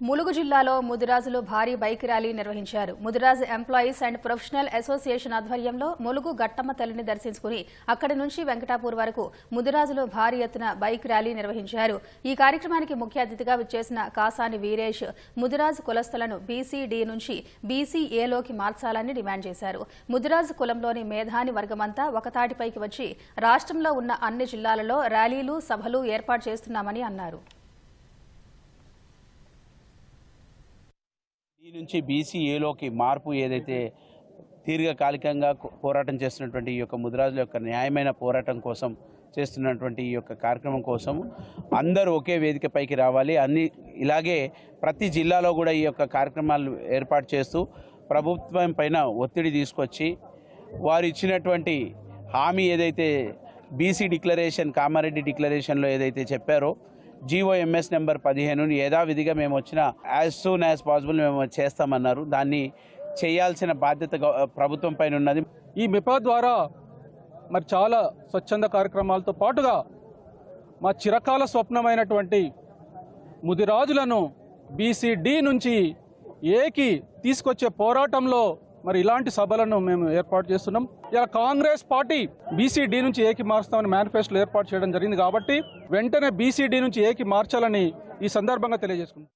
ములుగు జిల్లాలో ముదిరాజులు భారీ bike rally నిర్వహించారు. Mudiraj employees and professional association ఆధ్వర్యంలో ములుగు గట్టమ్మ తల్లిని దర్శించుకుని అక్కడి నుంచి వెంకటాపూర్ వరకు ముదిరాజులు భారీ ఎత్తున బైక్ ర్యాలీ నిర్వహించారు. ఈ కార్యక్రమానికి ముఖ్య అతిథిగా విచ్చేసిన కాసాని వీరేష్ ముదిరాజ్ కులస్తులను బీసీడీ నుంచి బీసీఏలోకి మార్చాలని డిమాండ్ చేశారు. ముదిరాజ్ కులంలోని మేధాని వర్గమంతా ఒకతాటిపైకి వచ్చి రాష్ట్రంలో ఉన్న అన్ని జిల్లాలలో ర్యాలీలు సభలు ఏర్పాటు చేస్తున్నామని అన్నారు. ఈ నుంచి బీసీఏలోకి మార్పు ఏదైతే దీర్ఘకాలికంగా పోరాటం చేస్తున్నటువంటి ఈ యొక్క ముదిరాజుల యొక్క న్యాయమైన పోరాటం కోసం చేస్తున్నటువంటి ఈ యొక్క కార్యక్రమం కోసం అందరూ ఒకే వేదికపైకి రావాలి. అన్ని ఇలాగే ప్రతి జిల్లాలో కూడా ఈ యొక్క కార్యక్రమాలు ఏర్పాటు చేస్తూ ప్రభుత్వం పైన ఒత్తిడి తీసుకొచ్చి వారు ఇచ్చినటువంటి హామీ ఏదైతే బీసీ డిక్లరేషన్ కామారెడ్డి డిక్లరేషన్లో ఏదైతే చెప్పారో జీఓఎంఎస్ నెంబర్ పదిహేను యథావిధిగా మేము వచ్చిన యాజ్ సూన్ యాజ్ పాసిబుల్ మేము చేస్తామన్నారు. దాన్ని చేయాల్సిన బాధ్యత ప్రభుత్వం పైన ఉన్నది. ఈ మిపా ద్వారా మరి చాలా స్వచ్ఛంద కార్యక్రమాలతో పాటుగా మా చిరకాల స్వప్నమైనటువంటి ముదిరాజులను బీసీడీ నుంచి ఏకి తీసుకొచ్చే పోరాటంలో మరి ఇలాంటి సభలను మేము ఏర్పాటు చేస్తున్నాం. ఇలా కాంగ్రెస్ పార్టీ బీసీడీ నుంచి ఏకి మారుస్తామని మేనిఫెస్టోలో ఏర్పాటు చేయడం జరిగింది కాబట్టి వెంటనే బీసీడీ నుంచి ఏకి మార్చాలని ఈ సందర్భంగా తెలియజేసుకుంటాం